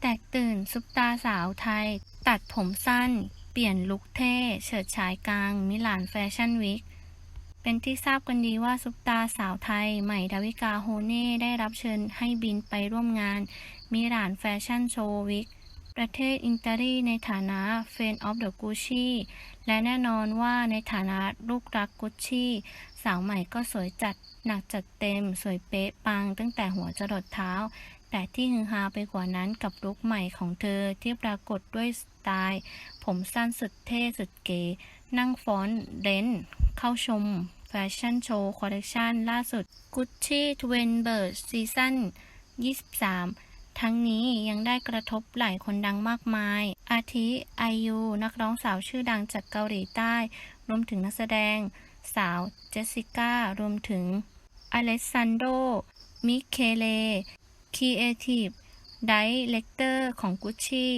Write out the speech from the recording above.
แตกตื่นซุปตาสาวไทย ตัดผมสั้น เปลี่ยนลุคเท่ เฉิดฉายกลาง มิลานแฟชั่นวีคเป็นที่ทราบกันดีว่าซุปตาสาวไทย ใหม่ดาวิกาโฮเน่ได้รับเชิญให้บินไปร่วมงาน มิลานแฟชั่นโชว์วีคประเทศอิตาลีในฐานะเฟนออฟเดอะกุชชี่และแน่นอนว่าในฐานะลูกรักกุชชี่สาวใหม่ก็สวยจัดหนักจัดเต็ม สวยเป๊ะปังตั้งแต่หัวจรดเท้า แต่ที่ฮือฮาไปกว่านั้นกับลุคใหม่ของเธอที่ปรากฏด้วยสไตล์ ผมสั้นสุดเท่สุดเก๋ นั่งฟ้อนเรนเข้าชมแฟชั่นโชว์คอลเลคชันล่าสุด Gucci t w i n b i r d ซีซั่น23 ทั้งนี้ยังได้กระทบหลายคนดังมากมาย อาทิไอยูนักร้องสาวชื่อดังจากเกาหลีใต้ รวมถึงนักแสดง สาวเจสสิก้า รวมถึงอเลสซานโด มิเคเล ครีเอทีฟไดเรคเตอร์ของกุชชี่